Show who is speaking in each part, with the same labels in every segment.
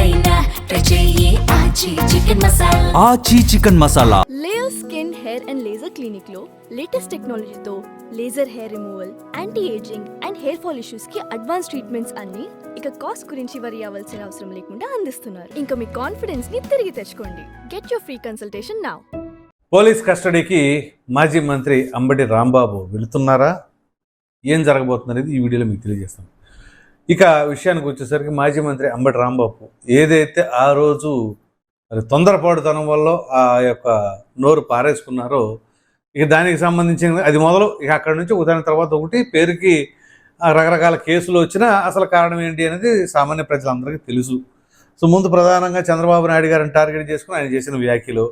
Speaker 1: అయినా Aachi chicken masala.
Speaker 2: Aachi chicken masala.
Speaker 3: Layer skin hair and laser క్లినిక్లో latest టెక్నాలజీతో laser hair removal anti ageing and hair fall ఇష్యూస్కి advance treatments అన్ని ఇక cost గురించి వరి అవ్వాల్సిన అవసరం లేకుండా అందిస్తున్నారు. ఇంకా మీ కాన్ఫిడెన్స్ని తిరిగి తెచ్చుకోండి. Get your free consultation now
Speaker 4: police కస్టడీకి మాజీ మంత్రి అంబటి రాంబాబు వెళుతున్నారా? ఏం జరగబోతుందనేది ఈ వీడియోలో మీకు తెలియజేస్తాను ఇక విషయానికి వచ్చేసరికి మాజీ మంత్రి అంబటి రాంబాబు ఏదైతే ఆ రోజు మరి తొందరపాటుతనం వల్ల ఆ యొక్క నోరు పారేసుకున్నారో ఇక దానికి సంబంధించిన అది మొదలు ఇక అక్కడి నుంచి ఒకదాని తర్వాత ఒకటి పేరుకి రకరకాల కేసులు వచ్చినా అసలు కారణం ఏంటి అనేది సామాన్య ప్రజలందరికీ తెలుసు. సో ముందు ప్రధానంగా చంద్రబాబు నాయుడు గారిని టార్గెట్ చేసుకుని ఆయన చేసిన వ్యాఖ్యలు.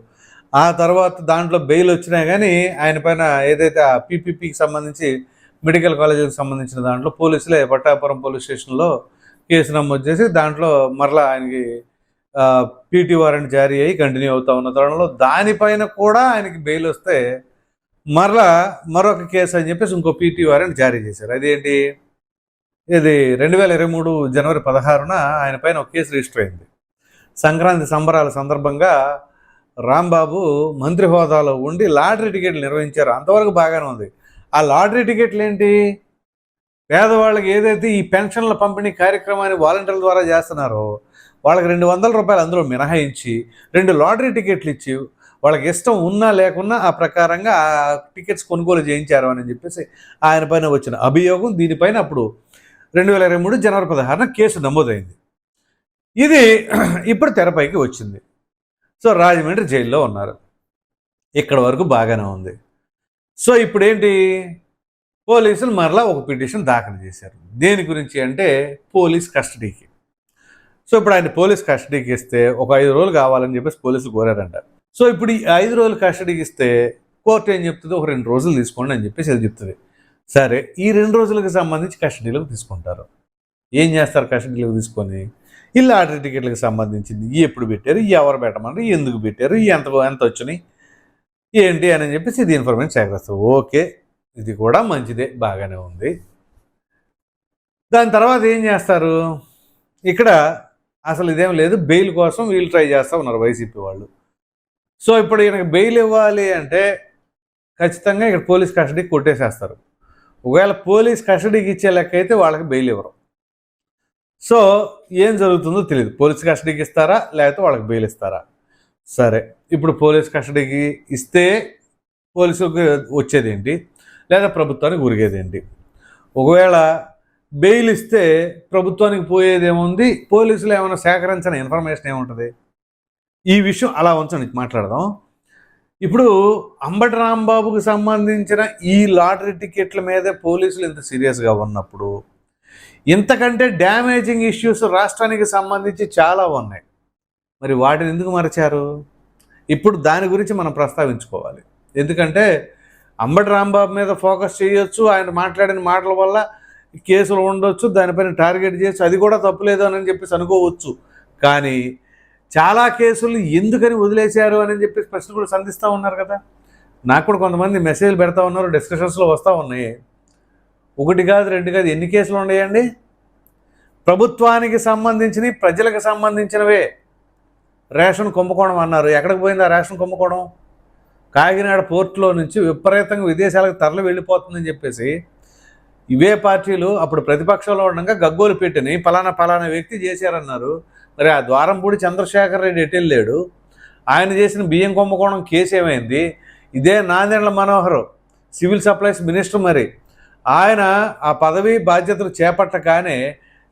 Speaker 4: ఆ తర్వాత దాంట్లో బెయిల్ వచ్చినా కానీ ఆయన పైన ఏదైతే ఆ పీపీపీకి సంబంధించి మెడికల్ కాలేజీకి సంబంధించిన దాంట్లో పోలీసులే పట్టాపురం పోలీస్ స్టేషన్లో కేసు నమోదు చేసి దాంట్లో మరలా ఆయనకి పీటీ వారెంట్ జారీ అయ్యి కంటిన్యూ అవుతా ఉన్న తరుణంలో దానిపైన కూడా ఆయనకి బెయిల్ వస్తే మరలా మరొక కేసు అని చెప్పేసి ఇంకో పీటీ వారెంట్ జారీ చేశారు. అదేంటి? ఇది రెండు వేల ఇరవై మూడు జనవరి పదహారున ఆయన పైన ఒక కేసు రిజిస్టర్ అయింది. సంక్రాంతి సంబరాల సందర్భంగా రాంబాబు మంత్రి హోదాలో ఉండి లాటరీ టికెట్లు నిర్వహించారు. అంతవరకు బాగానే ఉంది. ఆ లాటరీ టికెట్లు ఏంటి? పేదవాళ్ళకి ఏదైతే ఈ పెన్షన్ల పంపిణీ కార్యక్రమాన్ని వాలంటీర్ల ద్వారా చేస్తున్నారో వాళ్ళకి రెండు వందల రూపాయలు అందులో మినహాయించి రెండు లాటరీ టికెట్లు ఇచ్చి వాళ్ళకి ఇష్టం ఉన్నా లేకున్నా ఆ ప్రకారంగా ఆ టికెట్స్ కొనుగోలు చేయించారు అని చెప్పేసి ఆయన పైన వచ్చిన అభియోగం. దీనిపైన అప్పుడు రెండు వేల ఇరవై మూడు జనవరి పదహారున కేసు నమోదైంది. ఇది ఇప్పుడు తెరపైకి వచ్చింది. సో రాజమండ్రి జైల్లో ఉన్నారు. ఇక్కడ వరకు బాగానే ఉంది. సో ఇప్పుడు ఏంటి పోలీసులు మరలా ఒక పిటిషన్ దాఖలు చేశారు. దేని గురించి అంటే పోలీస్ కస్టడీకి. సో ఇప్పుడు ఆయన పోలీస్ కస్టడీకి ఇస్తే ఒక ఐదు రోజులు కావాలని చెప్పేసి పోలీసులు కోరారంట. సో ఇప్పుడు ఈ ఐదు రోజులు కస్టడీకి ఇస్తే కోర్టు ఏం చెప్తుంది? ఒక రెండు రోజులు తీసుకోండి అని చెప్పేసి అది చెప్తుంది. సరే ఈ రెండు రోజులకు సంబంధించి కస్టడీలోకి తీసుకుంటారు. ఏం చేస్తారు కస్టడీలోకి తీసుకొని? ఈ లాటరీ టికెట్లకు సంబంధించింది. ఎప్పుడు పెట్టారు? ఎవరు పెట్టమన్నారు? ఎందుకు పెట్టారు? ఎంత ఎంత వచ్చినాయి? ఏంటి అని చెప్పేసి ఇది ఇన్ఫర్మేషన్ సేకరిస్తారు ఓకే ఇది కూడా మంచిదే బాగానే ఉంది. దాని తర్వాత ఏం చేస్తారు? ఇక్కడ అసలు ఇదేం లేదు బెయిల్ కోసం వీళ్ళు ట్రై చేస్తూ ఉన్నారు వైసీపీ వాళ్ళు. సో ఇప్పుడు ఈయనకి బెయిల్ ఇవ్వాలి అంటే ఖచ్చితంగా ఇక్కడ పోలీస్ కస్టడీకి కొట్టేసేస్తారు. ఒకవేళ పోలీస్ కస్టడీకి ఇచ్చే లెక్క అయితే వాళ్ళకి బెయిల్ ఇవ్వరు. సో ఏం జరుగుతుందో తెలియదు పోలీస్ కస్టడీకి ఇస్తారా లేకపోతే వాళ్ళకి బెయిల్ ఇస్తారా? సరే. ఇప్పుడు పోలీస్ కస్టడీకి ఇస్తే పోలీసులకు వచ్చేదేంటి? లేదా ప్రభుత్వానికి ఉరిగేదేంటి ఒకవేళ బెయిల్ ఇస్తే ప్రభుత్వానికి పోయేదేముంది? పోలీసులు ఏమైనా సేకరించిన ఇన్ఫర్మేషన్ ఏముంటుంది? ఈ విషయం అలా ఉంచండి మాట్లాడదాం. ఇప్పుడు అంబటి రాంబాబుకి సంబంధించిన ఈ లాటరీ టికెట్ల మీదే పోలీసులు ఇంత సీరియస్గా ఉన్నప్పుడు ఇంతకంటే డ్యామేజింగ్ ఇష్యూస్ రాష్ట్రానికి సంబంధించి చాలా ఉన్నాయి. మరి వాటిని ఎందుకు మరచారు? ఇప్పుడు దాని గురించి మనం ప్రస్తావించుకోవాలి. ఎందుకంటే అంబటి రాంబాబు మీద ఫోకస్ చేయొచ్చు ఆయన మాట్లాడిన మాటల వల్ల కేసులు ఉండొచ్చు దానిపైన టార్గెట్ చేయొచ్చు అది కూడా తప్పులేదు అని చెప్పేసి అనుకోవచ్చు. కానీ చాలా కేసులు ఎందుకని వదిలేశారు అని చెప్పేసి ప్రశ్న కూడా సంధిస్తూ ఉన్నారు కదా. నాకు కూడా కొంతమంది మెసేజ్లు పెడతా ఉన్నారు డిస్కషన్స్లో వస్తూ ఉన్నాయి. ఒకటి కాదు రెండు కాదు ఎన్ని కేసులు ఉన్నాయండి? ప్రభుత్వానికి సంబంధించినవి ప్రజలకు సంబంధించినవే. రేషన్ కుంభకోణం అన్నారు. ఎక్కడికి పోయింది ఆ రేషన్ కుంభకోణం? కాకినాడ పోర్టులో నుంచి విపరీతంగా విదేశాలకు తరలి వెళ్ళిపోతుందని చెప్పేసి ఇవే పార్టీలు అప్పుడు ప్రతిపక్షంలో ఉండగా గగ్గోలు పెట్టిని పలానా పలానా వ్యక్తి చేశారన్నారు. మరి ఆ ద్వారంపూడి చంద్రశేఖర్ రెడ్డి ఎటెళ్ళాడు ఆయన చేసిన బియ్యం కుంభకోణం కేసు ఏమైంది? ఇదే Nadendla Manohar civil supplies minister మరి. ఆయన ఆ పదవి బాధ్యతలు చేపట్టగానే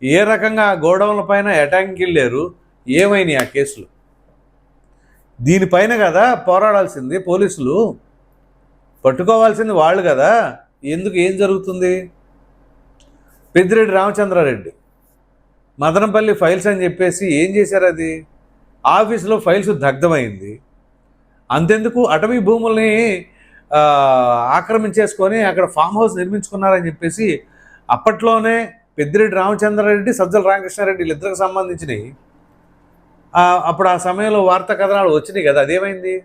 Speaker 4: ఏ రకంగా ఆ గోడౌన్ల పైన అటాక్కి వెళ్ళారు? ఏమైనాయి ఆ కేసులు? దీనిపైన కదా పోరాడాల్సింది పోలీసులు. పట్టుకోవాల్సింది వాళ్ళు కదా. ఎందుకు ఏం జరుగుతుంది? పెద్దిరెడ్డి రామచంద్రారెడ్డి. మదనపల్లి ఫైల్స్ అని చెప్పేసి ఏం చేశారు అది? ఆఫీసులో ఫైల్స్ దగ్ధమైంది. అంతెందుకు? అటవీ భూముల్ని ఆక్రమించేసుకొని అక్కడ ఫామ్ హౌస్ నిర్మించుకున్నారని చెప్పేసి అప్పట్లోనే పెద్దిరెడ్డి రామచంద్రారెడ్డి సజ్జల రామకృష్ణారెడ్డి వీళ్ళిద్దరికి సంబంధించినవి అప్పుడు ఆ సమయంలో వార్తా కథనాలు వచ్చినాయి కదా అదేమైంది?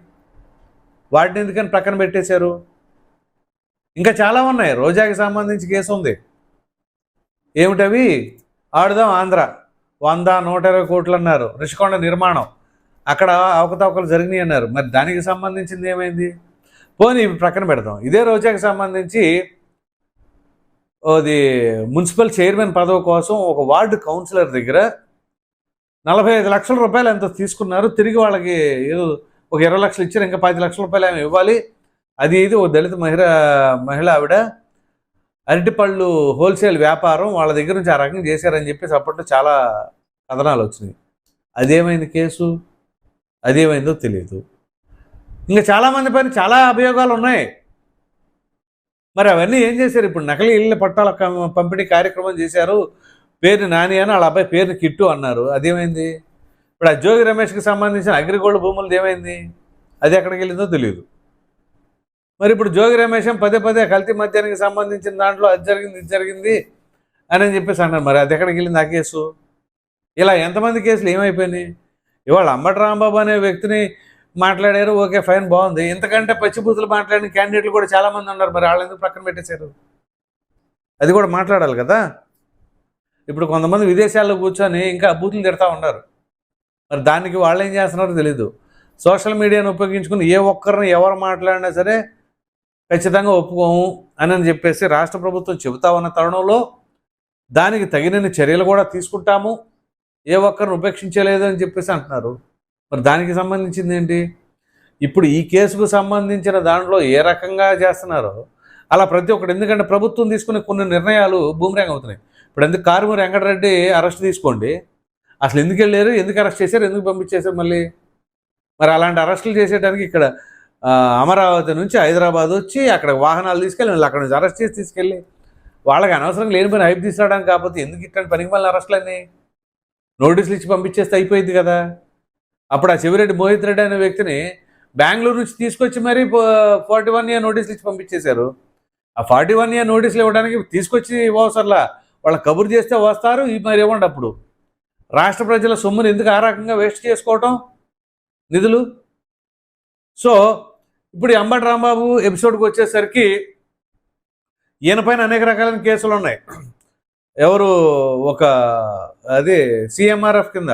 Speaker 4: వాటిని ఎందుకని ప్రక్కన పెట్టేశారు? ఇంకా చాలా ఉన్నాయి. రోజాకి సంబంధించి కేసు ఉంది. ఏమిటవి? ఆడుదాం ఆంధ్ర. వంద నూట ఇరవై కోట్లు అన్నారు. రిషికొండ నిర్మాణం. అక్కడ అవకతవకలు జరిగినాయి అన్నారు. మరి దానికి సంబంధించింది ఏమైంది? పోనీ ప్రక్కన పెడదాం. ఇదే రోజాకి సంబంధించి అది మున్సిపల్ చైర్మన్ పదవి కోసం ఒక వార్డు కౌన్సిలర్ దగ్గర నలభై ఐదు లక్షల రూపాయలు ఎంత తీసుకున్నారు? తిరిగి వాళ్ళకి ఏదో ఒక ఇరవై లక్షలు ఇచ్చారు ఇంకా పది లక్షల రూపాయలు ఏమి ఇవ్వాలి. అది ఇది ఓ దళిత మహిళ మహిళ ఆవిడ అరటిపళ్ళు హోల్సేల్ వ్యాపారం వాళ్ళ దగ్గర నుంచి ఆ రకంగా చేశారని చెప్పేసి అప్పట్లో చాలా కథనాలు వచ్చినాయి. అదేమైంది కేసు? అదేమైందో తెలియదు. ఇంకా చాలామంది పైన చాలా అభియోగాలు ఉన్నాయి. మరి అవన్నీ ఏం చేశారు? ఇప్పుడు నకిలీ ఇళ్ళ పట్టాల పంపిణీ కార్యక్రమం చేశారు. పేరు నాని అని వాళ్ళ అబ్బాయి పేరుని కిట్టు అన్నారు. అదేమైంది? ఇప్పుడు ఆ జోగి రమేష్కి సంబంధించిన అగ్రిగోల్డ్ భూములది ఏమైంది? అది ఎక్కడికి వెళ్ళిందో తెలియదు. మరి ఇప్పుడు జోగి రమేష్ పదే పదే కల్తీ మద్యానికి సంబంధించిన దాంట్లో అది జరిగింది ఇది జరిగింది అని చెప్పేసి అన్నారు. మరి అది ఎక్కడికి వెళ్ళింది ఆ కేసు? ఇలా ఎంతమంది కేసులు ఏమైపోయినాయి? ఇవాళ అంబటి రాంబాబు అనే వ్యక్తిని మాట్లాడారు ఓకే ఫైన్ బాగుంది. ఇంతకంటే పచ్చిబూతులు మాట్లాడిన క్యాండిడేట్లు కూడా చాలామంది ఉన్నారు. మరి వాళ్ళు ఎందుకు పక్కన పెట్టేశారు? అది కూడా మాట్లాడాలి కదా? ఇప్పుడు కొంతమంది విదేశాల్లో కూర్చొని ఇంకా బూతులు తిడతా ఉన్నారు. మరి దానికి వాళ్ళు ఏం చేస్తున్నారో తెలీదు. సోషల్ మీడియాను ఉపయోగించుకుని ఏ ఒక్కరిని ఎవరు మాట్లాడినా సరే ఖచ్చితంగా ఒప్పుకోము అని అని చెప్పేసి రాష్ట్ర ప్రభుత్వం చెబుతా ఉన్న తరుణంలో దానికి తగినన్ని చర్యలు కూడా తీసుకుంటాము. ఏ ఒక్కరిని ఉపేక్షించలేదు అని చెప్పేసి అంటున్నారు. మరి దానికి సంబంధించింది ఏంటి? ఇప్పుడు ఈ కేసుకు సంబంధించిన దాంట్లో ఏ రకంగా చేస్తున్నారో అలా ప్రతి ఒక్కటి. ఎందుకంటే ప్రభుత్వం తీసుకునే కొన్ని నిర్ణయాలు బూమరాంగ్ అవుతున్నాయి. ఇప్పుడు ఎందుకు కారుమూరి వెంకటరెడ్డి అరెస్ట్ తీసుకోండి. అసలు ఎందుకు వెళ్ళారు? ఎందుకు అరెస్ట్ చేశారు? ఎందుకు పంపించేశారు మళ్ళీ? మరి అలాంటి అరెస్టులు చేసేటానికి ఇక్కడ అమరావతి నుంచి హైదరాబాద్ వచ్చి అక్కడ వాహనాలు తీసుకెళ్ళి వీళ్ళు అక్కడ నుంచి అరెస్ట్ చేసి తీసుకెళ్ళి వాళ్ళకి అనవసరం లేని పని హైప్ తీసుకురావడానికి కాకపోతే ఎందుకు ఇట్లాంటి పనికి మళ్ళీ అరెస్ట్లన్నీ? నోటీసులు ఇచ్చి పంపించేస్తే అయిపోయింది కదా. అప్పుడు ఆ చెవిరెడ్డి మోహిత్ రెడ్డి అనే వ్యక్తిని బెంగళూరు నుంచి తీసుకొచ్చి మరీ ఫార్టీ వన్ ఇయర్ నోటీసులు ఇచ్చి పంపించేశారు. ఆ ఫార్టీ వన్ ఇయర్ నోటీసులు ఇవ్వడానికి తీసుకొచ్చి ఇవ్వసర్లా వాళ్ళు కబురు చేస్తే వస్తారు ఈ మరి ఇవ్వండి అప్పుడు. రాష్ట్ర ప్రజల సొమ్ముని ఎందుకు ఆ రకంగా వేస్ట్ చేసుకోవటం? నిధులు? సో ఇప్పుడు అంబటి రాంబాబు ఎపిసోడ్కి వచ్చేసరికి ఈయన పైన అనేక రకాలైన కేసులు ఉన్నాయి. ఎవరు? ఒక అది సిఎంఆర్ఎఫ్ కింద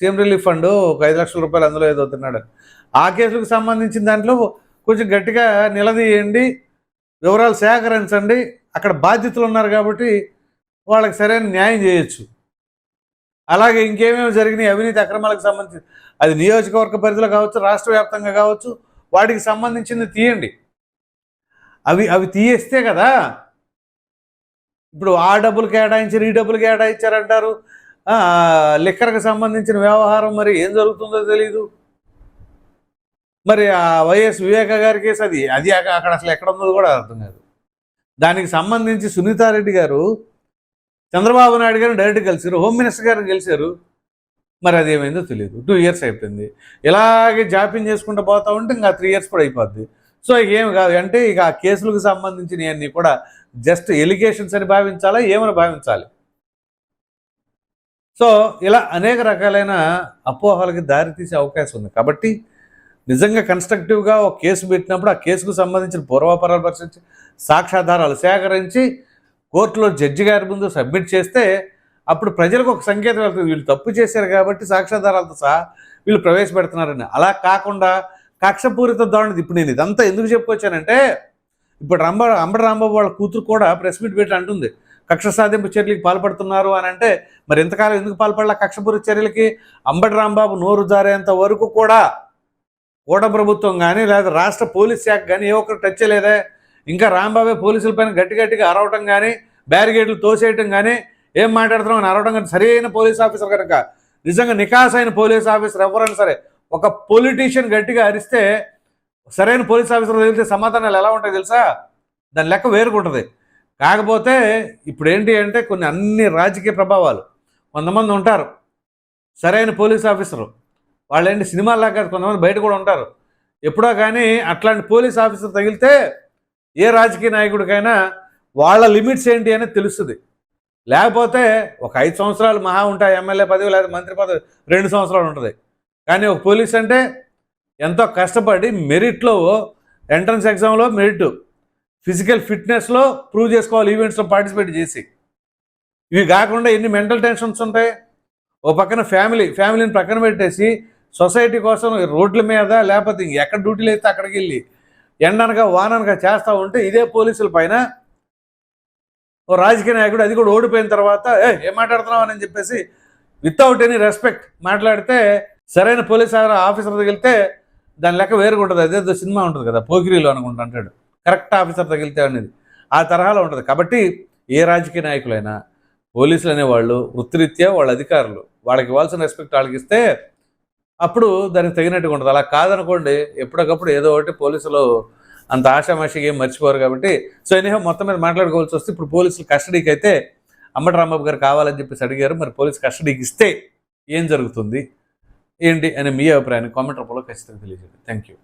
Speaker 4: సీఎం రిలీఫ్ ఫండ్ ఒక ఐదు లక్షల రూపాయలు అందులో ఏదో తిన్నాడు. ఆ కేసులకు సంబంధించిన దాంట్లో కొంచెం గట్టిగా నిలదీయండి వివరాలు సేకరించండి. అక్కడ బాధ్యతలు ఉన్నారు కాబట్టి వాళ్ళకి సరైన న్యాయం చేయొచ్చు. అలాగే ఇంకేమేమి జరిగినాయి? అవినీతి అక్రమాలకు సంబంధించి అది నియోజకవర్గ పరిధిలో కావచ్చు రాష్ట్ర వ్యాప్తంగా కావచ్చు వాటికి సంబంధించింది తీయండి. అవి అవి తీయేస్తే కదా. ఇప్పుడు ఆ డబ్బులు కేటాయించారు ఈ డబ్బులు కేటాయించారంటారు. లిక్కర్కి సంబంధించిన వ్యవహారం మరి ఏం జరుగుతుందో తెలీదు. మరి ఆ వైఎస్ వివేక గారి కేసు అది అది అక్కడ అసలు ఎక్కడ ఉందో కూడా అర్థం కాదు. దానికి సంబంధించి సునీతారెడ్డి గారు చంద్రబాబు నాయుడు గారిని డైరెక్ట్ కలిసారు హోమ్ మినిస్టర్ గారిని కలిశారు మరి అది ఏమైందో తెలియదు టూ ఇయర్స్ అయిపోయింది. ఇలాగే జాప్యం చేసుకుంటూ పోతా ఉంటే ఇంకా త్రీ ఇయర్స్ కూడా అయిపోద్ది. సో ఇక ఏమి కాదు. అంటే ఇక ఆ కేసులకు సంబంధించినవన్నీ కూడా జస్ట్ ఎలిగేషన్స్ అని భావించాలా? ఏమని భావించాలి? సో ఇలా అనేక రకాలైన అపోహలకి దారితీసే అవకాశం ఉంది. కాబట్టి నిజంగా కన్స్ట్రక్టివ్గా ఒక కేసు పెట్టినప్పుడు ఆ కేసుకు సంబంధించిన పూర్వాపరాలు పరిశీలించి సాక్ష్యాధారాలు సేకరించి కోర్టులో జడ్జి గారి ముందు సబ్మిట్ చేస్తే అప్పుడు ప్రజలకు ఒక సంకేతం వెళ్తుంది. వీళ్ళు తప్పు చేశారు కాబట్టి సాక్ష్యాధారాలతో సహా వీళ్ళు ప్రవేశపెడుతున్నారని. అలా కాకుండా కక్షపూరిత దారుణది ఇప్పుడు నేను ఇదంతా ఎందుకు చెప్పుకొచ్చానంటే ఇప్పుడు రంబ అంబడ రాంబాబు వాళ్ళ కూతురు కూడా ప్రెస్ మీట్ పెట్టి అంటుంది. కక్ష సాధింపు చర్యలకు పాల్పడుతున్నారు అని అంటే మరి ఎంతకాలం ఎందుకు పాల్పడాల కక్షపూరిత చర్యలకి? అంబటి రాంబాబు నోరు జారేంత వరకు కూడా కూడ ప్రభుత్వం కానీ లేదా రాష్ట్ర పోలీస్ శాఖ కానీ ఏ ఒక్కరు టచ్ చేయలేదే. ఇంకా రాంబాబే పోలీసుల పైన గట్టి గట్టిగా అరవటం కానీ బ్యారిగేడ్లు తోసేయటం కానీ ఏం మాట్లాడుతున్నాం అని అరవటం కానీ సరైన పోలీస్ ఆఫీసర్ కనుక నిజంగా నికాస్ అయిన పోలీస్ ఆఫీసర్ ఎవరైనా సరే ఒక పొలిటీషియన్ గట్టిగా అరిస్తే సరైన పోలీస్ ఆఫీసర్ తగిలితే సమాధానాలు ఎలా ఉంటాయి తెలుసా? దాని లెక్క వేరుకుంటుంది. కాకపోతే ఇప్పుడు ఏంటి అంటే కొన్ని అన్ని రాజకీయ ప్రభావాలు. కొంతమంది ఉంటారు సరైన పోలీస్ ఆఫీసరు. వాళ్ళు ఏంటి సినిమాల్లా కాదు కొంతమంది బయట కూడా ఉంటారు. ఎప్పుడో కానీ అట్లాంటి పోలీస్ ఆఫీసర్ తగిలితే ఏ రాజకీయ నాయకుడికైనా వాళ్ళ లిమిట్స్ ఏంటి అనేది తెలుస్తుంది. లేకపోతే ఒక ఐదు సంవత్సరాలు మహా ఉంటాయి ఎమ్మెల్యే పదవి లేదా మంత్రి పదవి రెండు సంవత్సరాలు ఉంటుంది. కానీ ఒక పోలీస్ అంటే ఎంతో కష్టపడి మెరిట్లో ఎంట్రన్స్ ఎగ్జామ్లో మెరిట్ ఫిజికల్ ఫిట్నెస్లో ప్రూవ్ చేసుకోవాలి ఈవెంట్స్లో పార్టిసిపేట్ చేసి. ఇవి కాకుండా ఎన్ని మెంటల్ టెన్షన్స్ ఉంటాయి? ఓ పక్కన ఫ్యామిలీ ఫ్యామిలీని పక్కన పెట్టేసి సొసైటీ కోసం రోడ్ల మీద లేకపోతే ఎక్కడ డ్యూటీలు అయితే అక్కడికి వెళ్ళి ఎండనగా వాననగా చేస్తూ ఉంటే ఇదే పోలీసుల పైన ఓ రాజకీయ నాయకుడు అది కూడా ఓడిపోయిన తర్వాత ఏ ఏం మాట్లాడుతున్నావు? అని చెప్పేసి వితౌట్ ఎనీ రెస్పెక్ట్ మాట్లాడితే సరైన పోలీస్ ఆఫీసర్ తగిలితే దాని లెక్క వేరుగా ఉంటుంది. అదేదో సినిమా ఉంటుంది కదా పోకిరీలో అనుకుంటా అంటాడు. కరెక్ట్ ఆఫీసర్ తగిలితే అనేది. ఆ తరహాలో ఉంటుంది. కాబట్టి ఏ రాజకీయ నాయకులైనా పోలీసులు అనేవాళ్ళు వృత్తిరీత్యా వాళ్ళ అధికారులు. వాళ్ళకి ఇవ్వాల్సిన రెస్పెక్ట్ వాళ్ళకి ఇస్తే అప్పుడు దానికి తగినట్టుగా ఉంటుంది అలా కాదనుకోండి ఎప్పటికప్పుడు ఏదో ఒకటి పోలీసులు అంత ఆషామాషిగా ఏం మర్చిపోరు కాబట్టి. సో ఎనీహో మొత్తం మీద మాట్లాడుకోవాల్సి వస్తే ఇప్పుడు పోలీసులు కస్టడీకి అయితే అమ్మటి రాంబాబు గారు కావాలని చెప్పేసి అడిగారు. మరి పోలీసు కస్టడీకి ఇస్తే ఏం జరుగుతుంది? ఏంటి? అనే మీ అభిప్రాయాన్ని కామెంట్ రూపంలో ఖచ్చితంగా తెలియజేయండి. Thank you